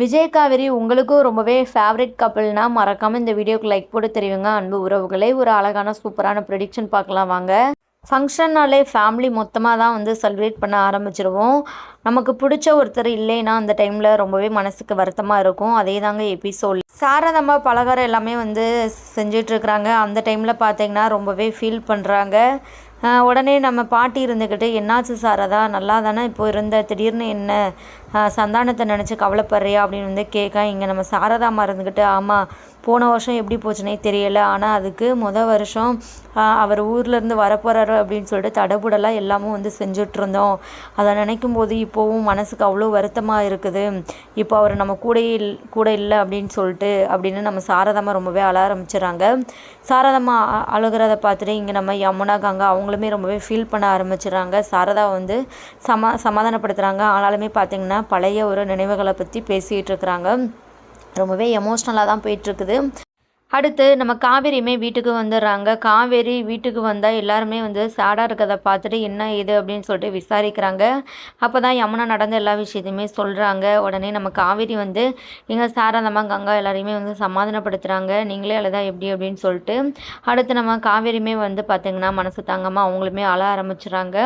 விஜய் காவேரி உங்களுக்கும் ரொம்பவே ஃபேவரட் கப்பிள்னா மறக்காமல் இந்த வீடியோக்கு லைக் போட்டு தெரிவிங்க. அன்பு உறவுகளே ஒரு அழகான சூப்பரான ப்ரெடிக்ஷன் பார்க்கலாம் வாங்க. ஃபங்க்ஷன்னாலே ஃபேமிலி மொத்தமாக தான் வந்து செலிப்ரேட் பண்ண ஆரம்பிச்சிருவோம். நமக்கு பிடிச்ச ஒருத்தர் இல்லைன்னா அந்த டைமில் ரொம்பவே மனசுக்கு வருத்தமாக இருக்கும். அதே தாங்க எபிசோட் சாரதம்மா பலகாரம் எல்லாமே வந்து செஞ்சிட்ருக்குறாங்க அந்த டைமில் பார்த்தீங்கன்னா ரொம்பவே ஃபீல் பண்ணுறாங்க உடனே நம்ம பாட்டி இருந்துக்கிட்டு என்னாச்சு சாரதா? நல்லா தானே இப்போ இருந்த திடீர்னு என்ன? சந்தானத்தை நினச்சி கவலைப்படுறியா அப்படின்னு வந்து கேட்க இங்கே நம்ம சாரதா இருந்துக்கிட்டு ஆமாம் போன வருஷம் எப்படி போச்சுனே தெரியல. ஆனால் அதுக்கு முத வருஷம் அவர் ஊர்லேருந்து வரப்போகிறாரு அப்படின்னு சொல்லிட்டு தடபுடலாக எல்லாமும் வந்து செஞ்சுட்ருந்தோம். அதை நினைக்கும் போது இப்போவும் மனசுக்கு அவ்வளோ வருத்தமாக இருக்குது. இப்போ அவர் நம்ம கூட இல் கூட இல்லை அப்படின்னு சொல்லிட்டு அப்படின்னு நம்ம சாரதம்மா ரொம்பவே அழ ஆரம்பிச்சிடுறாங்க சாரதம்மா அ- அழுகிறத பார்த்துட்டு இங்கே நம்ம யமுனா கங்கா அவங்களுமே ரொம்பவே ஃபீல் பண்ண ஆரம்பிச்சிடுறாங்க சாரதா வந்து சமா சமாதானப்படுத்துகிறாங்க ஆனாலுமே பார்த்திங்கன்னா பழைய ஒரு நினைவுகளை பற்றி பேசிகிட்டு இருக்கிறாங்க ரொம்பவே எமோஷ்னலாக தான் போயிட்டுருக்குது. அடுத்து நம்ம காவேரியுமே வீட்டுக்கு வந்துடுறாங்க. காவேரி வீட்டுக்கு வந்தால் எல்லாருமே வந்து சேடாக இருக்கிறத பார்த்துட்டு என்ன இது அப்படின்னு சொல்லிட்டு விசாரிக்கிறாங்க. அப்போ தான் யமுனா நடந்த எல்லா விஷயத்தையுமே சொல்கிறாங்க உடனே நம்ம காவேரி வந்து எங்கள் சாரந்தம்மா கங்கா எல்லாரையுமே வந்து சமாதானப்படுத்துகிறாங்க நீங்களே அழுதா எப்படி? அப்படின்னு சொல்லிட்டு அடுத்து நம்ம காவேரியுமே வந்து பார்த்திங்கன்னா மனசு தாங்கம்மா அவங்களுமே அழ ஆரம்பிச்சுறாங்க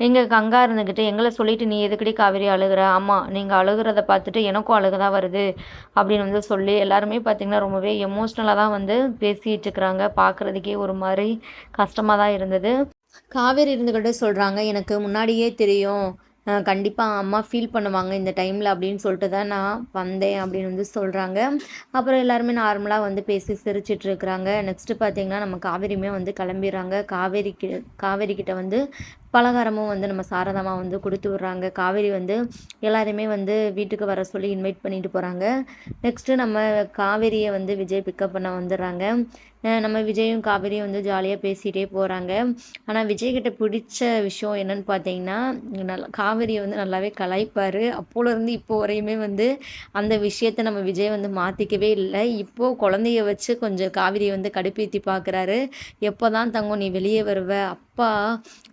நீங்கள் கங்கா இருந்துக்கிட்டு எங்களை சொல்லிட்டு நீ எதுக்கடி காவேரி அழுகுற? ஆமாம் நீங்கள் அழுகுறத பார்த்துட்டு எனக்கும் அழுக தான் வருது அப்படின்னு வந்து சொல்லி எல்லாருமே பார்த்திங்கன்னா ரொம்பவே எமோஷ்னலாக தான் வந்து பேசிகிட்டு இருக்கிறாங்க. பார்க்குறதுக்கே ஒரு மாதிரி கஷ்டமாக தான் இருந்தது. காவேரி இருந்துக்கிட்டு சொல்கிறாங்க எனக்கு முன்னாடியே தெரியும். கண்டிப்பாக அம்மா ஃபீல் பண்ணுவாங்க இந்த டைமில் அப்படின்னு சொல்லிட்டு தான் நான் வந்தேன் அப்படின்னு வந்து சொல்கிறாங்க அப்புறம் எல்லாருமே நார்மலாக வந்து பேசி சிரிச்சிட்டு இருக்கிறாங்க. நெக்ஸ்ட்டு பார்த்தீங்கன்னா நம்ம காவேரியுமே வந்து கிளம்பிடுறாங்க. காவேரி கி காவேரி கிட்ட வந்து பலகாரமும் வந்து நம்ம சாரதாமா வந்து கொடுத்து விட்றாங்க. காவேரி வந்து எல்லாருமே வந்து வீட்டுக்கு வர சொல்லி இன்வைட் பண்ணிட்டு போகிறாங்க நெக்ஸ்ட்டு நம்ம காவேரியை வந்து விஜய் பிக்கப் பண்ண வந்துடுறாங்க. நம்ம விஜயும் காவேரியும் வந்து ஜாலியாக பேசிகிட்டே போகிறாங்க ஆனால் விஜய்கிட்ட பிடிச்ச விஷயம் என்னன்னு பார்த்தீங்கன்னா நல்லா காவேரியை வந்து நல்லாவே கலாய்ப்பார். அப்போலேருந்து இப்போ வரையுமே வந்து அந்த விஷயத்த நம்ம விஜய் வந்து மாற்றிக்கவே இல்லை. இப்போது குழந்தைய வச்சு கொஞ்சம் காவேரியை வந்து கடுப்பேற்றி பார்க்குறாரு எப்போ தான் தங்கம் நீ வெளியே வருவ? அப்பா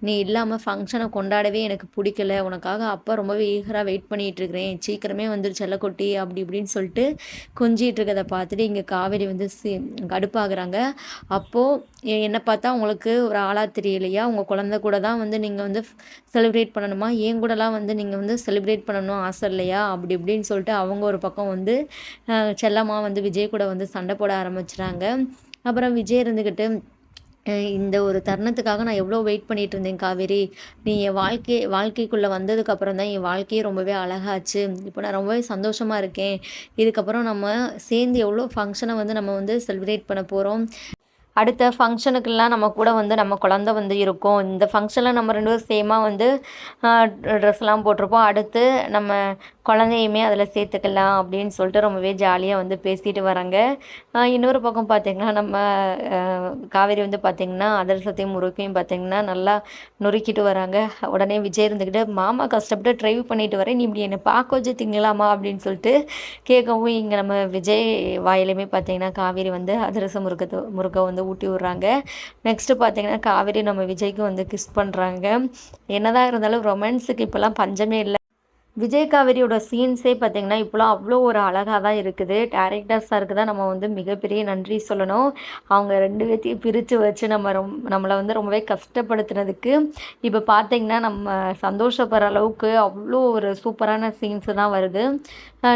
நீ இல்லாமல் ஃபங்க்ஷனை கொண்டாடவே எனக்கு பிடிக்கல. உனக்காக அப்பா ரொம்பவே ஈகராக வெயிட் பண்ணிகிட்டு இருக்கிறேன். சீக்கிரமே வந்துரு செல்லக்குட்டி அப்படி இப்படின்னு சொல்லிட்டு கொஞ்சிகிட்டு இருக்கதை பார்த்துட்டு இங்கே காவேரி வந்து சி கடுப்பாகிறாங்க. அப்போது என்னை பார்த்தா உங்களுக்கு ஒரு ஆளாக தெரியலையா? உங்கள் குழந்தை கூட தான் வந்து நீங்கள் வந்து செலிப்ரேட் பண்ணணுமா? என் கூடலாம் வந்து நீங்கள் வந்து செலிப்ரேட் பண்ணணும் ஆசை இல்லையா? அப்படி இப்படின்னு சொல்லிட்டு அவங்க ஒரு பக்கம் வந்து செல்லம்மா வந்து விஜய் கூட வந்து சண்டை போட ஆரம்பிச்சிட்டாங்க அப்புறம் விஜய் இருந்துக்கிட்டு இந்த ஒரு தருணத்துக்காக நான் எவ்வளோ வெயிட் பண்ணிட்டு இருந்தேன் காவேரி. நீ என் வாழ்க்கை வாழ்க்கைக்குள்ளே வந்ததுக்கப்புறம் தான் என் வாழ்க்கையே ரொம்பவே அழகாச்சு. இப்போ நான் ரொம்பவே சந்தோஷமாக இருக்கேன். இதுக்கப்புறம் நம்ம சேர்ந்து எவ்வளோ ஃபங்க்ஷனை வந்து நம்ம வந்து செலிப்ரேட் பண்ண போகிறோம் அடுத்த ஃபங்க்ஷனுக்கெல்லாம் நம்ம கூட வந்து நம்ம குழந்த வந்து இருக்கும். இந்த ஃபங்க்ஷனில் நம்ம ரெண்டு பேரும் சேமாக வந்து ட்ரெஸ்லாம் போட்டிருப்போம். அடுத்து நம்ம குழந்தையுமே அதில் சேர்த்துக்கலாம் அப்படின்னு சொல்லிட்டு ரொம்பவே ஜாலியாக வந்து பேசிட்டு வராங்க. இன்னொரு பக்கம் பார்த்திங்கன்னா நம்ம காவேரி வந்து பார்த்திங்கன்னா அதிரசத்தையும் முறுக்கையும் பார்த்திங்கன்னா நல்லா நொறுக்கிட்டு வராங்க. உடனே விஜய் இருந்துக்கிட்டு மாமா கஷ்டப்பட்டு ட்ரைவ் பண்ணிட்டு வரேன். நீ இப்படி என்னை பார்க்க வச்சு திங்கலாமா அப்படின்னு சொல்லிட்டு கேட்கவும் இங்கே நம்ம விஜய் வாயிலுமே பார்த்திங்கன்னா காவேரி வந்து அதிரசம் முறுக்கத்தை முறுக்கை வந்து ஊட்டி விட்றாங்க. நெக்ஸ்ட்டு பார்த்திங்கன்னா காவேரி நம்ம விஜய்க்கு வந்து கிஸ் பண்ணுறாங்க என்னதான் இருந்தாலும் ரொமான்ஸுக்கு இப்போல்லாம் பஞ்சமே இல்லை. விஜய் காவேரியோட சீன்ஸே பார்த்தீங்கன்னா இப்போலாம் அவ்வளோ ஒரு அழகாக தான் இருக்குது. டேரக்டர் சாருக்கு தான் நம்ம வந்து மிகப்பெரிய நன்றி சொல்லணும். அவங்க ரெண்டு பேர்த்தையும் பிரித்து வச்சு நம்ம ரொம் நம்மளை வந்து ரொம்பவே கஷ்டப்படுத்துனதுக்கு இப்போ பார்த்தீங்கன்னா நம்ம சந்தோஷப்படுற அளவுக்கு அவ்வளோ ஒரு சூப்பரான சீன்ஸு தான் வருது.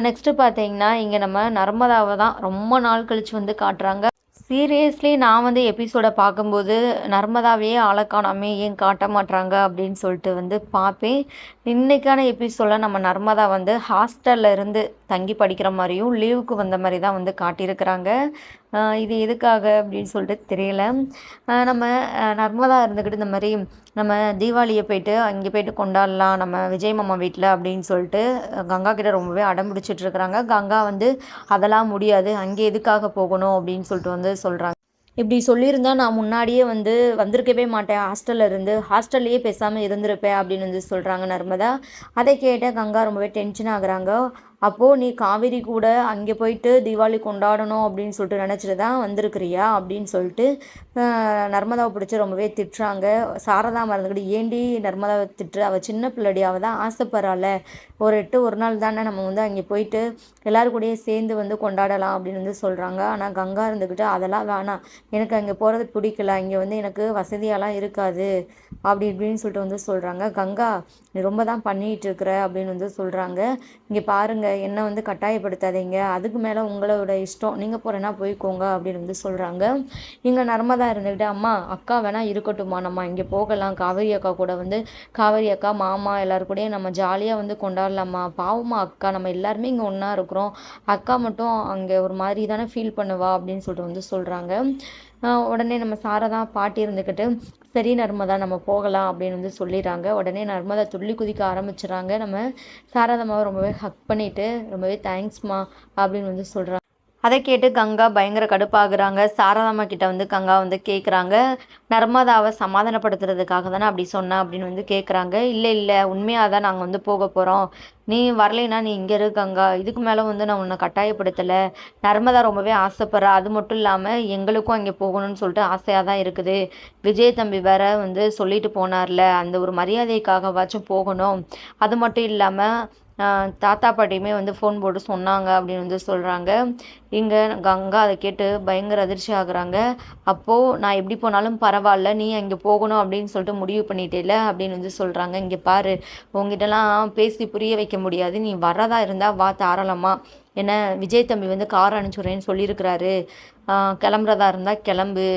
நெக்ஸ்ட்டு பார்த்தீங்கன்னா இங்கே நம்ம நர்மதாவை தான் ரொம்ப நாள் கழித்து வந்து காட்டுறாங்க. சீரியஸ்லி நான் வந்து எபிசோடை பார்க்கும்போது நர்மதாவையே ஆளை காணாமே ஏன் காட்ட மாட்றாங்க அப்படின்னு சொல்லிட்டு வந்து பார்ப்பேன். இன்னைக்கான எபிசோடில் நம்ம நர்மதா வந்து ஹாஸ்டல்ல இருந்து தங்கி படிக்கிற மாதிரியும் லீவுக்கு வந்த மாதிரி தான் வந்து காட்டியிருக்கிறாங்க. இது எதுக்காக அப்படின்னு சொல்லிட்டு தெரியல. நம்ம நர்மதா இருந்துக்கிட்டு இந்த மாதிரி நம்ம தீபாவளியை போயிட்டு அங்கே போயிட்டு கொண்டாடலாம் நம்ம விஜய் மாமா வீட்டில் அப்படின்னு சொல்லிட்டு கங்கா கிட்ட ரொம்பவே அடம் பிடிச்சிட்டு இருக்கிறாங்க. கங்கா வந்து அதெல்லாம் முடியாது அங்கே எதுக்காக போகணும்? அப்படின்னு சொல்லிட்டு வந்து சொல்கிறாங்க இப்படி சொல்லியிருந்தா நான் முன்னாடியே வந்து வந்திருக்கவே மாட்டேன். ஹாஸ்டலில் இருந்து ஹாஸ்டல்லையே பேசாமல் இருந்திருப்பேன் அப்படின்னு வந்து சொல்கிறாங்க நர்மதா. அதை கேட்ட கங்கா ரொம்பவே டென்ஷன் ஆகுறாங்க. அப்போது நீ காவேரி கூட அங்கே போயிட்டு தீபாவளி கொண்டாடணும் அப்படின்னு சொல்லிட்டு நினச்சிட்டு தான் வந்திருக்கிறியா அப்படின்னு சொல்லிட்டு நர்மதாவை பிடிச்சி ரொம்பவே திட்டுறாங்க. சாரதா மறந்துக்கிட்டு ஏண்டி நர்மதாவை திட்டுற? அவள் சின்ன பிள்ளடி அவள் தான் ஆசைப்படுறாள். ஒரு எட்டு ஒரு நாள் தானே நம்ம வந்து அங்கே போயிட்டு எல்லோரும் கூடயே சேர்ந்து வந்து கொண்டாடலாம் அப்படின்னு வந்து சொல்கிறாங்க ஆனால் கங்கா இருந்துக்கிட்டு அதெல்லாம் வேணாம். எனக்கு அங்கே போகிறது பிடிக்கல. இங்கே வந்து எனக்கு வசதியெல்லாம் இருக்காது. அப்படி இப்படின்னு சொல்லிட்டு வந்து சொல்கிறாங்க கங்கா நீ ரொம்ப தான் பண்ணிகிட்டு இருக்கிற அப்படின்னு வந்து சொல்கிறாங்க இங்கே பாருங்கள் என்னை வந்து கட்டாயப்படுத்தாதீங்க. அதுக்கு மேலே உங்களோட இஷ்டம். நீங்கள் போகிறேன்னா போய்க்கோங்க அப்படின்னு வந்து சொல்கிறாங்க இங்கே நர்மதா இருந்துக்கிட்டு அம்மா அக்கா வேணால் இருக்கட்டும்மா. நம்ம இங்கே போகலாம். காவேரி அக்கா கூட வந்து காவேரி அக்கா மாமா எல்லோரும் கூடயும் நம்ம ஜாலியாக வந்து கொண்டாடலாமா பாவமா அக்கா. நம்ம எல்லாருமே இங்கே ஒன்றா இருக்கிறோம். அக்கா மட்டும் அங்கே ஒரு மாதிரி தானே ஃபீல் பண்ணுவா. அப்படின்னு சொல்லிட்டு வந்து சொல்கிறாங்க உடனே நம்ம சாரதா பாட்டி இருந்துக்கிட்டு சரி நர்மதா நம்ம போகலாம் அப்படின்னு வந்து சொல்லிடுறாங்க. உடனே நர்மதா துள்ளி குதிக்க ஆரம்பிச்சிடுறாங்க. நம்ம சாரதாமாவை ரொம்பவே ஹக் பண்ணிவிட்டு ரொம்பவே தேங்க்ஸ்மா அப்படின்னு வந்து சொல்கிறாங்க அதை கேட்டு கங்கா பயங்கர கடுப்பாகுறாங்க. சாரதாம்மா கிட்ட வந்து கங்கா வந்து கேட்குறாங்க நர்மதாவை சமாதானப்படுத்துறதுக்காக தானே அப்படி சொன்னேன் அப்படின்னு வந்து கேட்குறாங்க இல்லை இல்லை உண்மையாக தான் நாங்கள் வந்து போக போகிறோம் நீ வரலைன்னா நீ இங்கே இரு கங்கா. இதுக்கு மேலே வந்து நான் உன்னை கட்டாயப்படுத்தலை. நர்மதா ரொம்பவே ஆசைப்படுறா. அது மட்டும் இல்லாமல் எங்களுக்கும் அங்கே போகணும்னு சொல்லிட்டு ஆசையாக தான் இருக்குது. விஜய் தம்பி வேற வந்து சொல்லிட்டு போனார்ல. அந்த ஒரு மரியாதைக்காகவாச்சும் போகணும். அது மட்டும் இல்லாமல் தாத்தா பாட்டியுமே வந்து ஃபோன் போட்டு சொன்னாங்க அப்படின்னு வந்து சொல்கிறாங்க இங்கே கங்கா அதை கேட்டு பயங்கர அதிர்ச்சி ஆகுறாங்க. அப்போது நான் எப்படி போனாலும் பரவாயில்ல நீ அங்கே போகணும் அப்படின்னு சொல்லிட்டு முடிவு பண்ணிட்டேல அப்படின்னு வந்து சொல்கிறாங்க இங்கே பாரு உங்ககிட்டலாம் பேசி புரிய வைக்க முடியாது. நீ வரதா இருந்தால் வா தாராளமாக என்ன விஜய் தம்பி வந்து கார் அனுப்பிச்சுட்றேன்னு சொல்லியிருக்கிறாரு. கிளம்புறதா இருந்தால் கிளம்பு.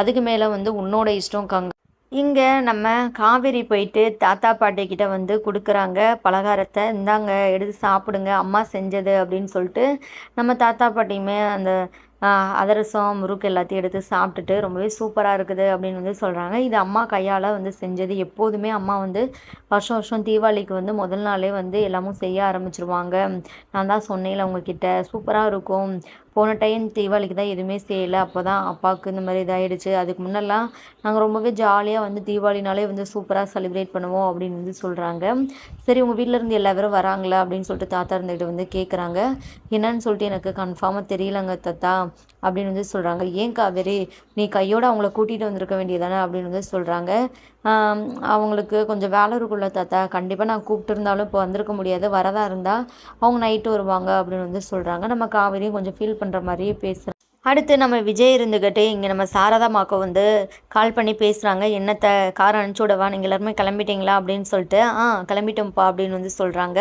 அதுக்கு மேலே வந்து உன்னோட இஷ்டம் கங்கா இங்கே நம்ம காவேரி போயிட்டு தாத்தா பாட்டிக்கிட்ட வந்து கொடுக்குறாங்க. பலகாரத்தை இந்தாங்க எடுத்து சாப்பிடுங்க அம்மா செஞ்சது அப்படின்னு சொல்லிட்டு நம்ம தாத்தா பாட்டியுமே அந்த அதிரசம் முறுக்கு எல்லாத்தையும் எடுத்து சாப்பிட்டுட்டு ரொம்பவே சூப்பராக இருக்குது அப்படின்னு வந்து சொல்கிறாங்க இது அம்மா கையால் வந்து செஞ்சது. எப்போதுமே அம்மா வந்து வருஷம் வருஷம் தீபாவளிக்கு வந்து முதல் நாளே வந்து எல்லாமும் செய்ய ஆரம்பிச்சிருவாங்க. நான் தான் சொன்னேன்ல உங்ககிட்ட. சூப்பராக இருக்கும். போன டைம் தீபாவளிக்கு தான் எதுவுமே செய்யலை. அப்போ தான் அப்பாவுக்கு இந்த மாதிரி இதாகிடுச்சு அதுக்கு முன்னெல்லாம் நாங்கள் ரொம்பவே ஜாலியாக வந்து தீபாவளினாலே வந்து சூப்பராக செலிப்ரேட் பண்ணுவோம் அப்படின்னு வந்து சொல்கிறாங்க சரி உங்கள் வீட்டிலேருந்து எல்லா பேரும் வராங்களா அப்படின்னு சொல்லிட்டு தாத்தா இருந்துகிட்டு வந்து கேட்குறாங்க என்னன்னு சொல்லிட்டு எனக்கு கன்ஃபார்மாக தெரியலங்க தாத்தா. அப்படின்னு வந்து சொல்கிறாங்க ஏன் காவேரி? நீ கையோடு அவங்கள கூட்டிகிட்டு வந்திருக்க வேண்டியதானே அப்படின்னு வந்து சொல்கிறாங்க அவங்களுக்கு கொஞ்சம் வேலை இருக்குள்ள தாத்தா. கண்டிப்பாக நான் கூப்பிட்டு இருந்தாலும் இப்போ வந்திருக்க முடியாது. வரதா இருந்தால் அவங்க நைட்டு வருவாங்க அப்படின்னு வந்து சொல்கிறாங்க நம்ம காவேரியும் கொஞ்சம் ஃபீல் பண்ணுற மாதிரியே பேசுகிறேன் அடுத்து நம்ம விஜய் இருந்துக்கிட்டு இங்கே நம்ம சாரதாமாக்கோ வந்து கால் பண்ணி பேசுகிறாங்க என்னத்தை கார் அனுப்பிச்சி விடவா? நீங்கள் எல்லாருமே கிளம்பிட்டீங்களா? அப்படின்னு சொல்லிட்டு ஆ கிளம்பிட்டோம்ப்பா அப்படின்னு வந்து சொல்கிறாங்க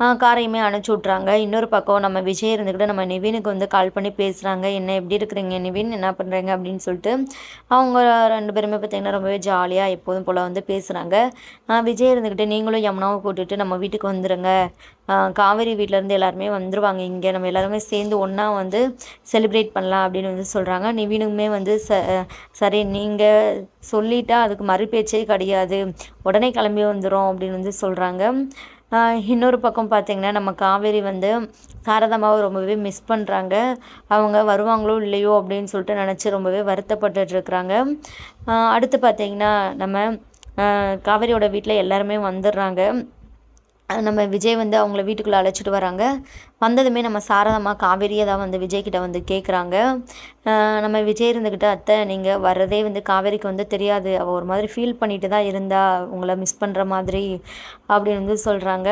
காரையுமே அனுப்பிச்சி விட்றாங்க இன்னொரு பக்கம் நம்ம விஜய் இருந்துக்கிட்டு நம்ம நிவினுக்கு வந்து கால் பண்ணி பேசுகிறாங்க என்ன எப்படி இருக்கிறீங்க நிவின்? என்ன பண்ணுறீங்க அப்படின்னு சொல்லிட்டு அவங்க ரெண்டு பேருமே பார்த்திங்கன்னா ரொம்பவே ஜாலியாக எப்போதும் போல் வந்து பேசுகிறாங்க விஜய் இருந்துக்கிட்டு நீங்களும் யமுனாவை கூட்டிகிட்டு நம்ம வீட்டுக்கு வந்துடுங்க காவேரி வீட்டிலேருந்து எல்லாருமே வந்துடுவாங்க இங்கே நம்ம எல்லாருமே சேர்ந்து ஒன்றா வந்து செலிப்ரேட் பண்ணலாம் அப்படின்னு வந்து சொல்கிறாங்க நிவினுமே வந்து ச சரி நீங்கள் சொல்லிட்டா அதுக்கு மறுபேச்சே கிடையாது. உடனே கிளம்பி வந்துடும் அப்படின்னு வந்து சொல்கிறாங்க இன்னொரு பக்கம் பார்த்திங்கன்னா நம்ம காவேரி வந்து சாரதாமாவை ரொம்பவே மிஸ் பண்ணுறாங்க அவங்க வருவாங்களோ இல்லையோ அப்படின்னு சொல்லிட்டு நினச்சி ரொம்பவே வருத்தப்பட்டுட்ருக்குறாங்க அடுத்து பார்த்திங்கன்னா நம்ம காவேரியோட வீட்டில் எல்லாருமே வந்துடுறாங்க. நம்ம விஜய் வந்து அவங்கள வீட்டுக்குள்ளே அழைச்சிட்டு வராங்க. வந்ததுமே நம்ம சாரதம்மா காவேரியை தான் வந்து விஜய்கிட்ட வந்து கேட்குறாங்க நம்ம விஜய் இருந்துக்கிட்ட அத்தை நீங்கள் வர்றதே வந்து காவேரிக்கு வந்து தெரியாது. அவள் ஒரு மாதிரி ஃபீல் பண்ணிட்டு தான் இருந்தா உங்களை மிஸ் பண்ணுற மாதிரி அப்படின்னு வந்து சொல்கிறாங்க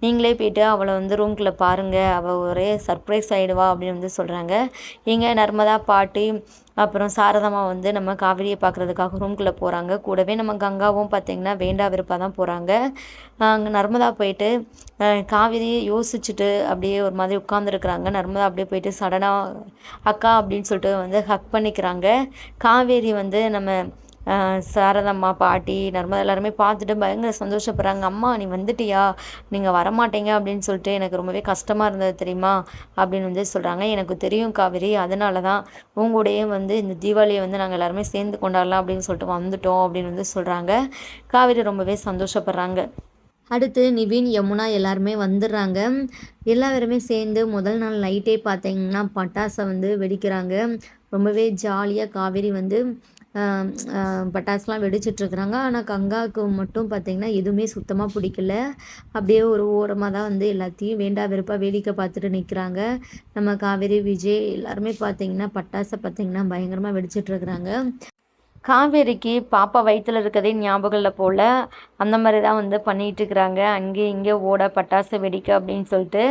நீங்களே போயிட்டு அவளை வந்து ரூம்குள்ளே பாருங்கள் அவள் ஒரே சர்ப்ரைஸ் ஆகிடுவா அப்படின்னு வந்து சொல்கிறாங்க இங்கே நர்மதா பாட்டி அப்புறம் சாரதம்மா வந்து நம்ம காவிரியை பார்க்குறதுக்காக ரூம்குள்ளே போகிறாங்க கூடவே நம்ம கங்காவும் பார்த்திங்கன்னா வேண்டா விருப்பாக தான் போகிறாங்க அங்கே நர்மதா போயிட்டு காவிரியை யோசிச்சுட்டு அப்படியே ஒரு ஒரு மாதிரி உட்காந்துருக்குறாங்க நர்மதா அப்படியே போயிட்டு சடனாக அக்கா அப்படின்னு சொல்லிட்டு வந்து ஹக் பண்ணிக்கிறாங்க. காவேரி வந்து நம்ம சாரதம்மா பாட்டி நர்மதா எல்லாருமே பார்த்துட்டு பயங்கர சந்தோஷப்படுறாங்க. அம்மா நீ வந்துட்டியா? நீங்கள் வரமாட்டீங்க அப்படின்னு சொல்லிட்டு எனக்கு ரொம்பவே கஷ்டமாக இருந்தது தெரியுமா? அப்படின்னு வந்து சொல்கிறாங்க எனக்கு தெரியும் காவேரி அதனால தான் உங்களுடைய வந்து இந்த தீபாவளியை வந்து நாங்கள் எல்லாருமே சேர்ந்து கொண்டாடலாம் அப்படின்னு சொல்லிட்டு வந்துட்டோம் அப்படின்னு வந்து சொல்கிறாங்க காவேரி ரொம்பவே சந்தோஷப்படுறாங்க. அடுத்து நிவின் யமுனா எல்லாருமே வந்துடுறாங்க. எல்லாருமே சேர்ந்து முதல் நாள் நைட்டே பார்த்தீங்கன்னா பட்டாசை வந்து வெடிக்கிறாங்க. ரொம்பவே ஜாலியாக காவேரி வந்து பட்டாசுலாம் வெடிச்சிட்ருக்குறாங்க. ஆனால் கங்காவுக்கு மட்டும் பார்த்திங்கன்னா எதுவுமே சுத்தமாக பிடிக்கல. அப்படியே ஒரு ஓரமாக தான் வந்து எல்லாத்தையும் வேண்டா வெறுப்பாக வேடிக்கை பார்த்துட்டு நிற்கிறாங்க நம்ம காவேரி விஜய் எல்லாருமே பார்த்திங்கன்னா பட்டாசை பார்த்திங்கன்னா பயங்கரமாக வெடிச்சிட்ருக்குறாங்க. காவேரிக்கு பாப்பா வயிற்றுல இருக்கதே ஞாபகம் இல்லை போல் அந்த மாதிரி தான் வந்து பண்ணிகிட்ருக்குறாங்க அங்கே இங்கே ஓட பட்டாசு வெடிக்க அப்படின்னு சொல்லிட்டு.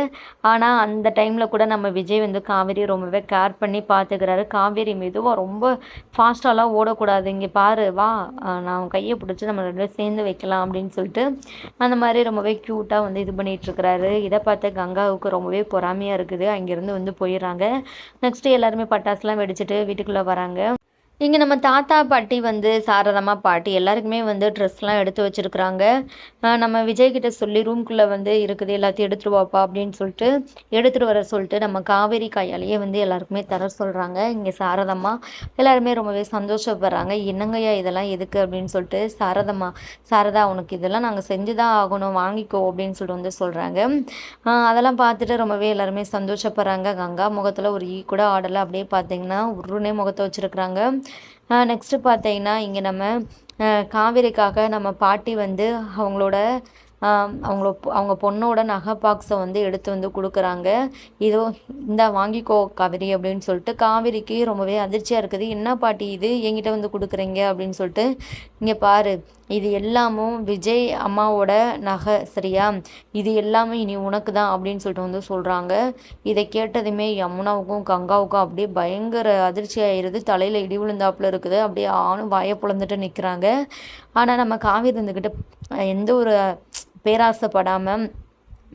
ஆனால் அந்த டைமில் கூட நம்ம விஜய் வந்து காவேரி ரொம்பவே கேர் பண்ணி பார்த்துக்கிறாரு. காவேரி மெதுவாக ரொம்ப ஃபாஸ்ட்டாலாம் ஓடக்கூடாது. இங்கே பாரு வா. நான் கையை பிடிச்சி நம்ம ரெண்டு பேரும் சேர்ந்து வைக்கலாம் அப்படின்னு சொல்லிட்டு அந்த மாதிரி ரொம்பவே க்யூட்டாக வந்து இது பண்ணிகிட்ருக்கிறாரு இதை பார்த்து கங்காவுக்கு ரொம்பவே பொறாமையாக இருக்குது. அங்கேருந்து வந்து போயிடுறாங்க. நெக்ஸ்ட்டு எல்லாருமே பட்டாசுலாம் வெடிச்சிட்டு வீட்டுக்குள்ளே வராங்க. இங்கே நம்ம தாத்தா பாட்டி வந்து சாரதம்மா பாட்டி எல்லாருக்குமே வந்து ட்ரெஸ்லாம் எடுத்து வச்சுருக்குறாங்க. நம்ம விஜய்கிட்ட சொல்லி ரூம்குள்ளே வந்து இருக்குது எல்லாத்தையும் எடுத்துகிட்டு வாப்பா அப்படின்னு சொல்லிட்டு எடுத்துகிட்டு வர சொல்லிட்டு நம்ம காவேரி கையாலேயே வந்து எல்லாருக்குமே தர சொல்கிறாங்க இங்கே சாரதம்மா எல்லாருமே ரொம்பவே சந்தோஷப்படுறாங்க. என்னங்கய்யா இதெல்லாம் எதுக்கு அப்படின்னு சொல்லிட்டு சாரதம்மா சாரதா உனக்கு இதெல்லாம் நாங்கள் செஞ்சு தான் ஆகணும் வாங்கிக்கோ அப்படின்னு சொல்லிட்டு வந்து சொல்கிறாங்க அதெல்லாம் பார்த்துட்டு ரொம்பவே எல்லாருமே சந்தோஷப்படுறாங்க. கங்கா முகத்தில் ஒரு ஈ கூட ஆடலை. அப்படியே பார்த்தீங்கன்னா உருனே முகத்தை வச்சுருக்குறாங்க. நெக்ஸ்ட்டு பார்த்தீங்கன்னா இங்கே நம்ம காவேரிக்காக நம்ம பாட்டி வந்து அவங்களோட அவங்கள அவங்க பொண்ணோட நகை பாக்ஸை வந்து எடுத்து வந்து கொடுக்குறாங்க. இதோ இந்த வாங்கிக்கோ காவேரி அப்படின்னு சொல்லிட்டு காவேரிக்கு ரொம்பவே அதிர்ச்சியாக இருக்குது. என்ன பாட்டி இது? என்கிட்ட வந்து கொடுக்குறீங்க அப்படின்னு சொல்லிட்டு இங்கே பாரு இது எல்லாமும் விஜய் அம்மாவோட நகை சரியா? இது எல்லாமே இனி உனக்கு தான் அப்படின்னு சொல்லிட்டு வந்து சொல்கிறாங்க இதை கேட்டதுமே யமுனாவுக்கும் கங்காவுக்கும் அப்படியே பயங்கர அதிர்ச்சி ஆயிடுது தலையில் இடி விழுந்தாப்புல இருக்குது. அப்படியே ஆணும் வாயை பிளந்துட்டு நிற்கிறாங்க ஆனால் நம்ம காவிரி இருந்துக்கிட்டு எந்த ஒரு பேராசைப்படாமல்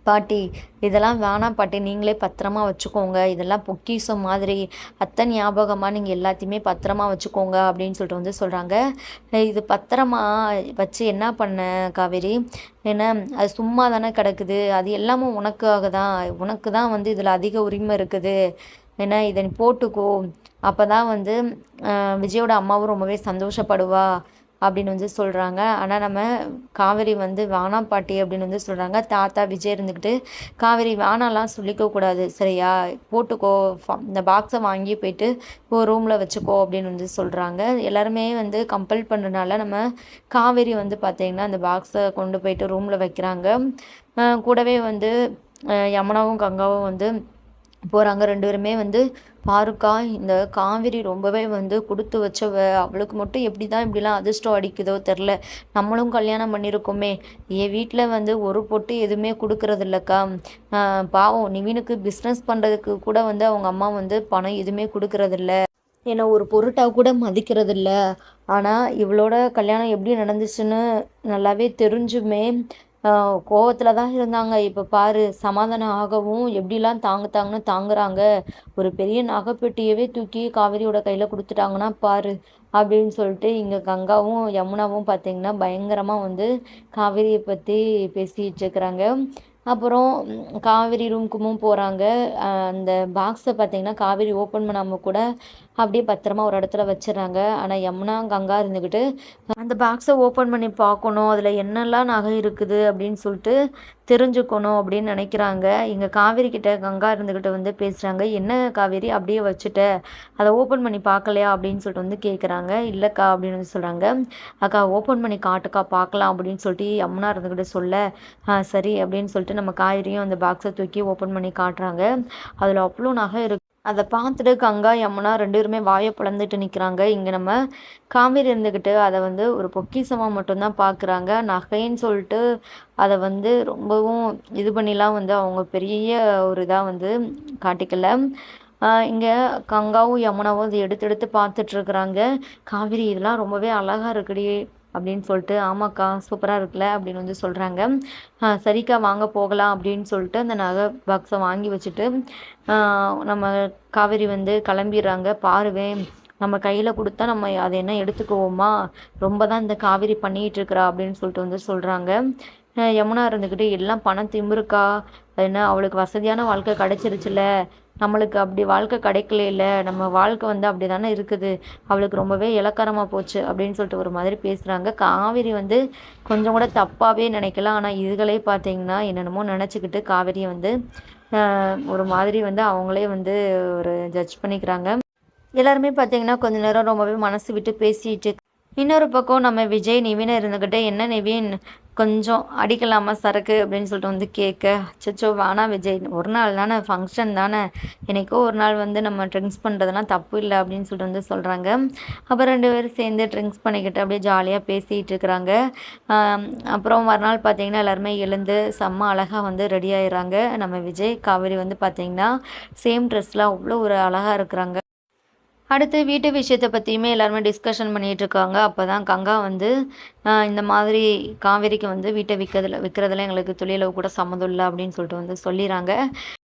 பாட்டி இதெல்லாம் வேணாம் பாட்டி. நீங்களே பத்திரமா வச்சுக்கோங்க. இதெல்லாம் பொக்கிஷம் மாதிரி அத்தை ஞாபகமாக நீங்கள் எல்லாத்தையுமே பத்திரமா வச்சுக்கோங்க அப்படின்னு சொல்லிட்டு வந்து சொல்கிறாங்க இது பத்திரமா வச்சு என்ன பண்ண காவேரி? ஏன்னா அது சும்மா தானே கிடக்குது. அது எல்லாமும் உனக்காக தான். உனக்கு தான் வந்து இதில் அதிக உரிமை இருக்குது. ஏன்னா இதை நீ போட்டுக்கோ. அப்போ தான் வந்து விஜயோட அம்மாவும் ரொம்பவே சந்தோஷப்படுவா. அப்படின்னு வந்து சொல்கிறாங்க ஆனால் நம்ம காவேரி வந்து வானா பாட்டி அப்படின்னு வந்து சொல்கிறாங்க தாத்தா விஜய் இருந்துக்கிட்டு காவேரி வானாலாம் சொல்லிக்கக்கூடாது சரியா? போட்டுக்கோ. இந்த பாக்ஸை வாங்கி போயிட்டு இப்போ ரூமில் வச்சுக்கோ அப்படின்னு வந்து சொல்கிறாங்க எல்லாருமே வந்து கம்பல் பண்ணுறனால நம்ம காவேரி வந்து பார்த்திங்கன்னா அந்த பாக்ஸை கொண்டு போயிட்டு ரூமில் வைக்கிறாங்க. கூடவே வந்து யமுனாவும் கங்காவும் வந்து போகிறாங்க ரெண்டு பேருமே வந்து பாருக்கா இந்த காவேரி ரொம்பவே வந்து கொடுத்து வச்சவ. அவளுக்கு மட்டும் எப்படி தான் இப்படிலாம் அதிர்ஷ்டம் அடிக்குதோ தெரில. நம்மளும் கல்யாணம் பண்ணியிருக்கோமே என் வீட்டில் வந்து ஒரு பொட்டு எதுவுமே கொடுக்கறது இல்லைக்கா பாவம் நிவினுக்கு பிஸ்னஸ் பண்ணுறதுக்கு கூட வந்து அவங்க அம்மா வந்து பணம் எதுவுமே கொடுக்கறதில்ல. என்னை ஒரு பொருட்டாக கூட மதிக்கிறதில்ல. ஆனால் இவளோட கல்யாணம் எப்படி நடந்துச்சுன்னு நல்லாவே தெரிஞ்சுமே. கோவத்தில் தான் இருந்தாங்க. இப்போ பாரு சமாதானம் ஆகவும் எப்படிலாம் தாங்கு தாங்கன்னு தாங்குறாங்க. ஒரு பெரிய நகைப்பெட்டியவே தூக்கி காவேரியோட கையில் கொடுத்துட்டாங்கன்னா பாரு அப்படின்னு சொல்லிட்டு இங்கே கங்காவும் யமுனாவும் பார்த்திங்கன்னா பயங்கரமாக வந்து காவேரியை பற்றி பேசிகிட்டு இருக்கிறாங்க. அப்புறம் காவேரி ரூம்க்குமும் போகிறாங்க அந்த பாக்ஸை பார்த்திங்கன்னா காவேரி ஓப்பன் பண்ணாமல் கூட அப்படியே பத்திரமா ஒரு இடத்துல வச்சிடுறாங்க. ஆனால் யமுனா கங்கா இருந்துக்கிட்டு அந்த பாக்ஸை ஓப்பன் பண்ணி பார்க்கணும். அதில் என்னெல்லாம் நகை இருக்குது அப்படின்னு சொல்லிட்டு தெரிஞ்சுக்கணும் அப்படின்னு நினைக்கிறாங்க. இங்கே காவேரி கிட்ட கங்கா இருந்துக்கிட்ட வந்து பேசுகிறாங்க என்ன காவேரி? அப்படியே வச்சுட்ட. அதை ஓப்பன் பண்ணி பார்க்கலையா? அப்படின்னு சொல்லிட்டு வந்து கேட்குறாங்க இல்லைக்கா அப்படின்னு வந்து சொல்கிறாங்க அக்கா ஓப்பன் பண்ணி காட்டுக்கா பார்க்கலாம் அப்படின்னு சொல்லிட்டு யமுனா இருந்துக்கிட்ட சொல்ல சரி அப்படின்னு சொல்லிட்டு நம்ம காவேரியும் அந்த பாக்ஸை தூக்கி ஓப்பன் பண்ணி காட்டுறாங்க. அதில் அவ்வளோ நகை இருக்கு. அதை பார்த்துட்டு கங்கா யமுனா ரெண்டு பேருமே வாயை பிளந்துட்டு நிற்கிறாங்க இங்கே நம்ம காவேரி இருந்துக்கிட்டு அதை வந்து ஒரு பொக்கிசமாக மட்டும்தான் பார்க்குறாங்க நகைன்னு சொல்லிட்டு அதை வந்து ரொம்பவும் இது பண்ணிலாம் வந்து அவங்க பெரிய ஒரு இதாக வந்து காட்டிக்கல. இங்கே கங்காவும் யமுனாவும் அதை எடுத்து எடுத்து பார்த்துட்ருக்குறாங்க காவேரி இதெல்லாம் ரொம்பவே அழகாக இருக்குடி. அப்படின்னு சொல்லிட்டு ஆமாக்கா சூப்பராக இருக்குல்ல அப்படின்னு வந்து சொல்கிறாங்க சரிக்கா வாங்க போகலாம் அப்படின்னு சொல்லிட்டு அந்த நகை பாக்ஸை வாங்கி வச்சுட்டு நம்ம காவேரி வந்து கிளம்பிடுறாங்க. பாருவேன் நம்ம கையில் கொடுத்தா நம்ம அதை என்ன எடுத்துக்குவோமா? ரொம்ப தான் இந்த காவேரி பண்ணிகிட்டு இருக்கிறா அப்படின்னு சொல்லிட்டு வந்து சொல்கிறாங்க யமுனா இருந்துக்கிட்டு எல்லாம் பணம் திமிருக்கா? என்ன அவளுக்கு வசதியான வாழ்க்கை கிடச்சிருச்சுல நம்மளுக்கு அப்படி வாழ்க்கை கிடைக்கல நம்ம வாழ்க்கை வந்து அப்படி தானே இருக்குது. அவளுக்கு ரொம்பவே இலக்காரமாக போச்சு அப்படின்னு சொல்லிட்டு ஒரு மாதிரி பேசுகிறாங்க காவேரி வந்து கொஞ்சம் கூட தப்பாகவே நினைக்கலாம் ஆனால் இதுகளே பார்த்தீங்கன்னா என்னென்னமோ நினச்சிக்கிட்டு காவேரியை வந்து ஒரு மாதிரி வந்து அவங்களே வந்து ஒரு ஜட்ஜ் பண்ணிக்கிறாங்க. எல்லாருமே பார்த்தீங்கன்னா கொஞ்ச நேரம் ரொம்பவே மனசு விட்டு பேசிட்டு இன்னொரு பக்கம் நம்ம விஜய் நிவின் இருந்துக்கிட்டு என்ன நிவின்? கொஞ்சம் அடிக்கலாமா சரக்கு அப்படின்னு சொல்லிட்டு வந்து கேட்க அச்சோ வேணா விஜய் ஒரு நாள் தானே ஃபங்க்ஷன் தானே என்னைக்கோ ஒரு நாள் வந்து நம்ம ட்ரிங்க்ஸ் பண்ணுறதுலாம் தப்பு இல்லை அப்படின்னு சொல்லிட்டு வந்து சொல்கிறாங்க அப்புறம் ரெண்டு பேரும் சேர்ந்து ட்ரிங்க்ஸ் பண்ணிக்கிட்டு அப்படியே ஜாலியாக பேசிகிட்டு இருக்கிறாங்க. அப்புறம் மறுநாள் பார்த்தீங்கன்னா எல்லாருமே எழுந்து செம்ம அழகாக வந்து ரெடி ஆயிடுறாங்க. நம்ம விஜய் காவேரி வந்து பார்த்திங்கன்னா சேம் ட்ரெஸ்லாம் அவ்வளோ ஒரு அழகாக இருக்கிறாங்க. அடுத்து வீட்டு விஷயத்தை பற்றியுமே எல்லாருமே டிஸ்கஷன் பண்ணிகிட்டு இருக்காங்க. அப்போ தான் கங்கா வந்து இந்த மாதிரி காவேரிக்கு வந்து வீட்டை விற்கிறதுல விற்கிறதுல எங்களுக்கு தொழிலவு கூட சம்மந்தம் இல்லை அப்படின்னு சொல்லிட்டு வந்து சொல்லிடுறாங்க.